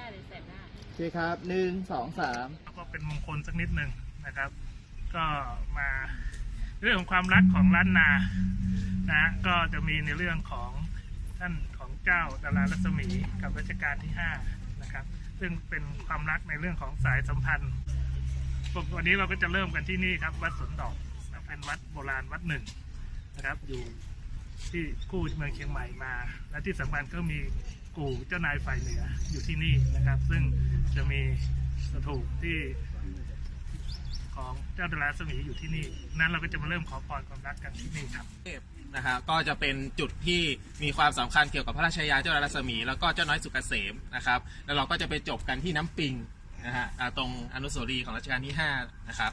ได้เลยแสบหน้าโอเคครับหนึ่งสองสามแล้วก็เป็นมงคลสักนิดหนึ่งนะครับ ก็มาเรื่องของความรักของล้านนานะก็จะมีในเรื่องของท่านของเจ้าดารารัศมีกับรัชกาลที่ห้านะครับซึ่งเป็นความรักในเรื่องของสายสัมพันธ์วันนี้เราก็จะเริ่มกันที่นี่ครับ วัดสวนดอกเป็นวัดโบราณวัดหนึ่งนะครับอยู่ที่คู่เมืองเชียงใหม่มา และที่สำคัญก็มีกู่เจ้านายฝ่ายเหนืออยู่ที่นี่นะครับ ซึ่งจะมีสถูปที่ของเจ้าดาราสมีอยู่ที่นี่ นั้นเราก็จะมาเริ่มขอพรความรักกันที่นี่ครับนะฮะก็จะเป็นจุดที่มีความสำคัญเกี่ยวกับพระราชยาเจ้าดรัศมี แล้วก็เจ้าน้อยสุกเกษมนะครับ แล้วเราก็จะไปจบกันที่น้ำปิงนะฮะตรงอนุสาวรีย์ของรัชกาลที่5นะครับ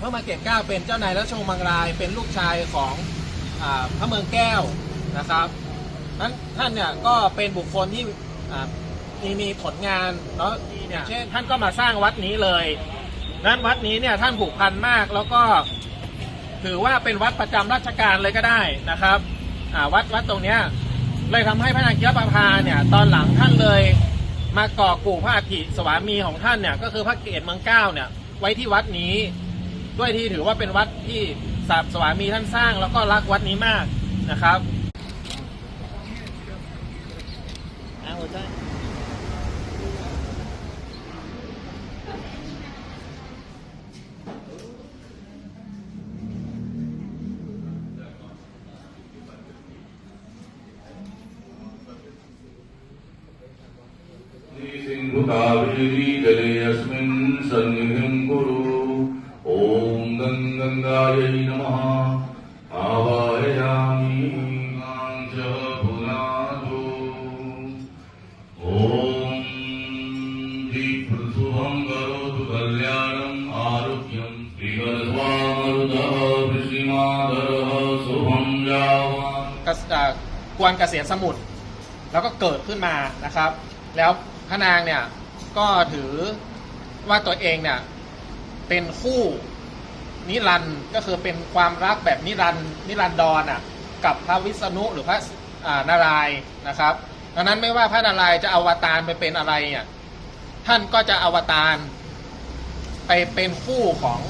พระมาเก็บเกล้าเป็นเจ้านายราชวงศ์บางราย เป็นลูกชายของอพระเมืองแก้วนะครับนั้นท่านเนี่ยก็เป็นบุคคลที่มีมีผลงานเนาะเนี่ยเช่นท่านก็มาสร้างวัดนี้เลยนั้นวัดนี้เนี่ยท่านผูกพันมากแล้วก็ถือว่าเป็นวัดประจำราชการเลยก็ได้นะครับวัดวัดตรงเนี้ยเลยทำให้พระนางเกียรติประภาเนี่ยตอนหลังท่านเลยมาก่อกู่พระอัฐิสวามีของท่านเนี่ยก็คือพระเกศเมืองเก้าเนี่ยไว้ที่วัดนี้ ด้วยที่ถือว่าเป็นวัดที่สาบสวามีท่านสร้าง แล้วก็รักวัดนี้มากนะครับอ้าวใช่พุทธวิริลยสมินสังหิม กวนเกษียณสมุทรแล้วก็เกิดขึ้นมานะครับ แล้วพระนางเนี่ยก็ถือว่าตัวเองเนี่ยเป็นคู่นิรันด์ก็คือเป็นความรักแบบนิรันด์นิรันดรอะกับพระวิษณุหรือพระานารายณ์นะครับดังนั้นไม่ว่าพระนารายณ์จะอวตารไปเป็นอะไรเนี่ยท่านก็จะอวตารไปเป็นคู่ของ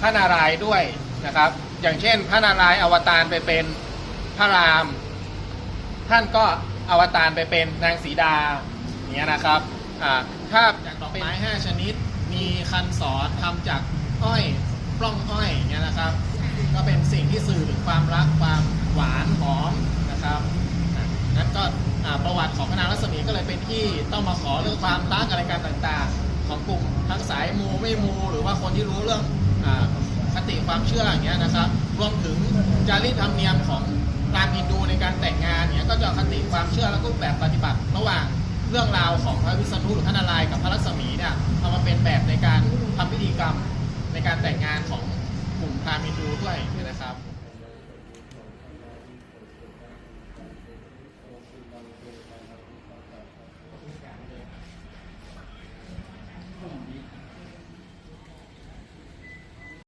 พระนารายณ์ด้วยนะครับ อย่างเช่น พระนารายณ์อวตารไปเป็นพระราม ท่านก็อวตารไปเป็นนางสีดาเนี้ยนะครับอ่าถ้าจากดอกไม้ห้าชนิด มีคันสอนทำจากอ้อยปล้องอ้อยเงี้ยนะครับ ก็เป็นสิ่งที่สื่อถึงความรักความหวานหอมนะครับนั้นก็อ่าประวัติของพระนางรัศมีก็เลยเป็นที่ต้องมาขอเรื่องความรักอะไรกันต่าง ๆ ของกลุ่มทั้งสายมูไม่มูหรือว่าคนที่รู้เรื่อง คติความเชื่ออย่างเงี้ยนะครับรวมถึงจารีตธรรมเนียมของพราหมณ์ฮินดูในการแต่งงานเนี่ยก็จะคติความเชื่อและรูปแบบปฏิบัติ ระหว่างเรื่องราวของพระวิษณุหรือพระนารายณ์กับพระลักษมีเนี่ยเอามาเป็นแบบในการทำพิธีกรรมในการแต่งงานของกลุ่มพราหมณ์ฮินดูด้วยนะครับ